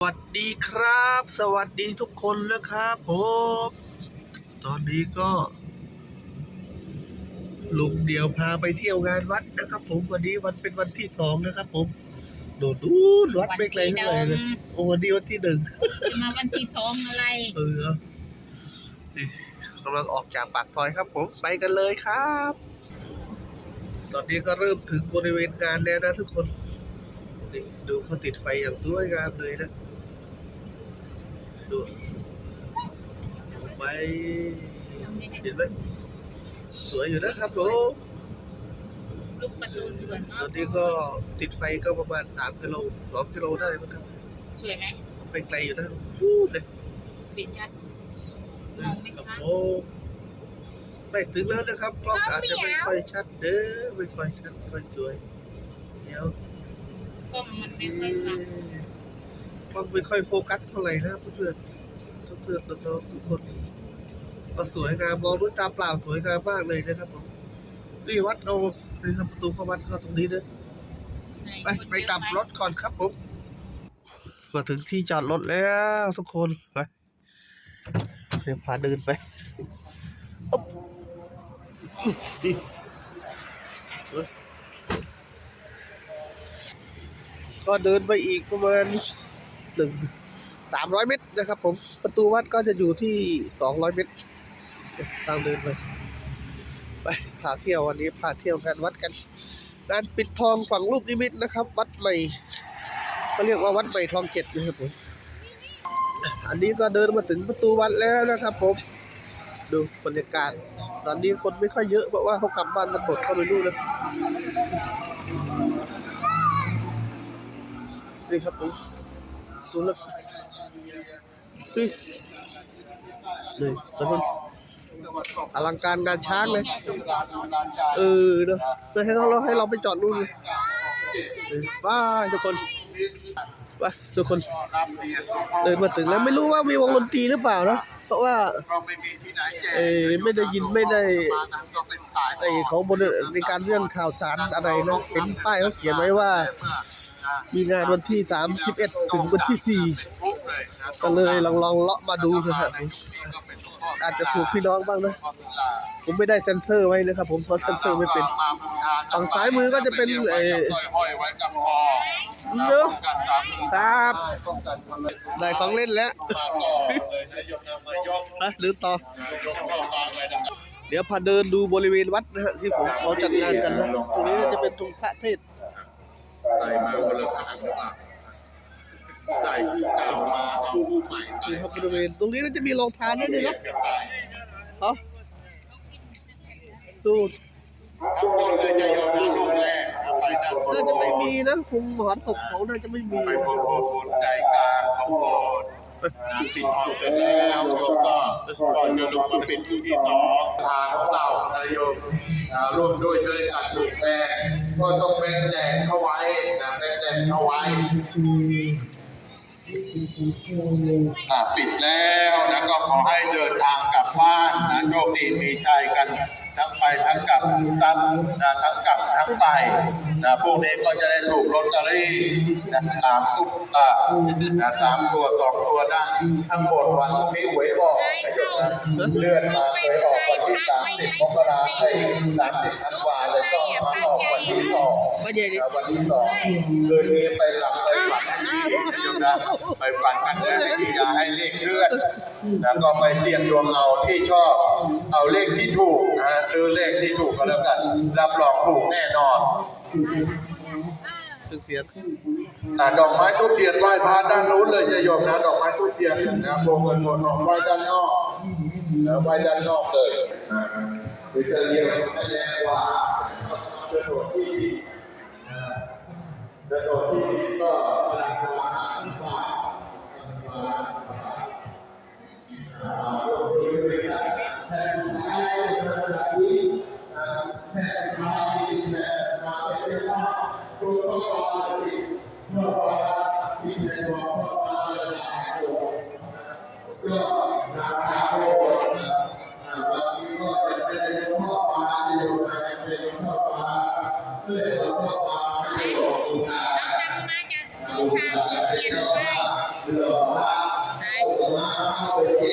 สวัสดีครับ สวัสดีทุกคนนะครับผมตอนนี้ก็ ลุงเดียวพาไปเที่ยวงานวัดนะครับ ผมวันนี้วันเป็นวันที่สองนะครับ ผม โดดดูนวัดไม่ไกลเท่าไหร่เลยโอ้วันนี้วันที่หนึ่งมาวันที่สองอะไรเออนี่กำลังออกจากปากซอยครับ ผมไปกันเลยครับ ตอนนี้ก็เริ่มถึงบริเวณงานแล้วนะทุกคนนี่ดูเขาติดไฟอย่างสวยงามเลยนะดู ไฟเห็นไหมสวยอยู่นะครับผมลูกการ์ตูนสวยตมาอกนนี้ก็ติดไฟก็ประมาณสามกิโลสองกิโลได้มั้งครับสวยไหมไปไกลอยู่นะนู่นเลยปิดชัดมองไม่ชัดโอ้ไม่ถึงแล้วนะครับกล้องอาจจะไม่ค่อยชัดเด้อไม่ค่อยชัดค่อยสวยเดี๋ยวกล้องมันไม่ค่อยชัด กล้องไม่ค่อยโฟกัสเท่าไหร่นะเพื่อนๆเพื่อนๆน้องๆทุกคนก็สวยงามมองด้วยตาเปล่าสวยงามมากเลยนะครับผมนี่วัดเอานี่ครับประตูเข้าวัดเข้าตรงนี้เด้อไหนไปคนไปเยอะกลับหมรถก่อนครับผมมาถึงที่จอดรถแล้วทุกคนไปเดี๋ยวพาเดินไปอ๊อบนี่เฮ้ยก็เดินไปอีกประมาณ หนึ่งสามร้อยเมตรนะครับ ผมประตูวัดก็จะอยู่ที่สองร้อยเมตรทางเดินไปไปพาเที่ยววันนี้พาเที่ยวงานวัดกันงานปิดทองฝั่งรูปนิมิตนะครับ วัดใหม่เขาเรียกว่าวัดใหม่ทองเจ็ดนะครับผมอันนี้ก็เดินมาถึงประตูวัดแล้วนะครับ ผม ดูบรรยากาศ ตอนนี้คนไม่ค่อยเยอะเพราะว่าเขากลับบ้านกันหมดก็ไม่รู้นะนี่ครับผม ดูแล้วเฮ้ยนี่แล้วมันอลังการงานช้างเลย เออเนอะแล้วให้เราให้เราไปจอดนู่นเลยว้ายทุกคนไปทุกคนเดินมาถึงแล้วไม่รู้ว่ามีวงดนตรีหรือเปล่านะเพราะว่าเออไม่ได้ยินไม่ได้ไอเขาบนในการเรื่องข่าวสารอะไรนะเห็นป้ายเขาเขียนไว้ว่า มีงานวันที่สามสิบเอ็ดถึงวันที่สี่ก็เลยลองลองเลาะมาดูนะครับอาจจะถูกพี่น้องบ้างนะ ผมไม่ได้เซ็นเซอร์ไว้นะครับผมเพราะเซ็นเซอร์ไม่เป็นฝั่งซ้ายมือก็จะเป็นเอ่อเนอะครับ ได้ของเล่นแล้วอะยกนำมายกฮะลืมต่อ เดี๋ยวพาเดินดูบริเวณวัดนะฮะที่ผมเขาจัดงานกันนะตรงนี้จะเป็นตรงพระเทศ น์ใส่มาคนละพันกว่าใส่คู่เก่ามาเอาคู่ใหม่ใส่นี่ครับบริเวณตรงนี้น่าจะมีรองเท้าด้วยนี่เนาะกันไปเอ๋อดูทั้งหมดเลยจะยกน้ำลูกแรกไปด้านบนน่าจะไม่มีนะคงมหรสพเขาน่าจะไม่มีไปนะบคนรับ บนใจกลางของโบสถ์นะ ปิดทองเสร็จแล้วโยมก็ก่อนจะลงมาปิดที่ที่สอทางของเรานายโยมร่วมด้วยช่วยกันถูกแป้งก็ต้องเป็นแจกเข้าไว้นะเป็นแจกเข้าไว้ปิดแล้วนะก็ขอให้เดินทางกลับบ้านนะโชคดีมีชัยกัน ทั้งไปทั้งกลับทั้งนะทั้งกลับทั้งไปนะพวกนี้ก็จะได้ถูกลอตเตอรี่นะสามตุ๊กตานะสามตัวสองตัวได้ทั้งหมดวันพรุ่งนี้หวยออกนะโยมนะเลื่อนมาเคยออกวันที่สามสิบมกราคมสามสิบธันวาเลยก็มาออกวันที่สองวันที่สองคืนนี้ไปหลับ ฝันกันดีนะโยมนะไปฝันกันแน่ดีอย่าให้เลขเคลื่อนแล้วก็ไปเตรียมดวงเอาที่ชอบ เอาเลขที่ถูกนะซื้อเลขที่ถูกก็แล้วกัน รับรองถูกแน่นอนตึงเสียงอ่าดอกไม้ทุกเทียนไหว้พระด้านนู้นเลยจะโยมนะ ดอกไม้ทุกเทียนนะโบกเงินโบกทองไหว้ด้านนอกนะไหว้ด้านนอกเลยอ่าหรือจะเรียกแสดงว่าโฉนดที่ อ่าโฉนดที่ก็ตลาดกลางที่ฝ่ายก็ราคาโลนะอ่าบางทีก็จะเป็นพ่อปลาอยู่นะเป็นพ่อปลาเพื่อเอาพ่อปลาให้โลกบูชาเราจำมาจากบูชาเทียนไว้ไหน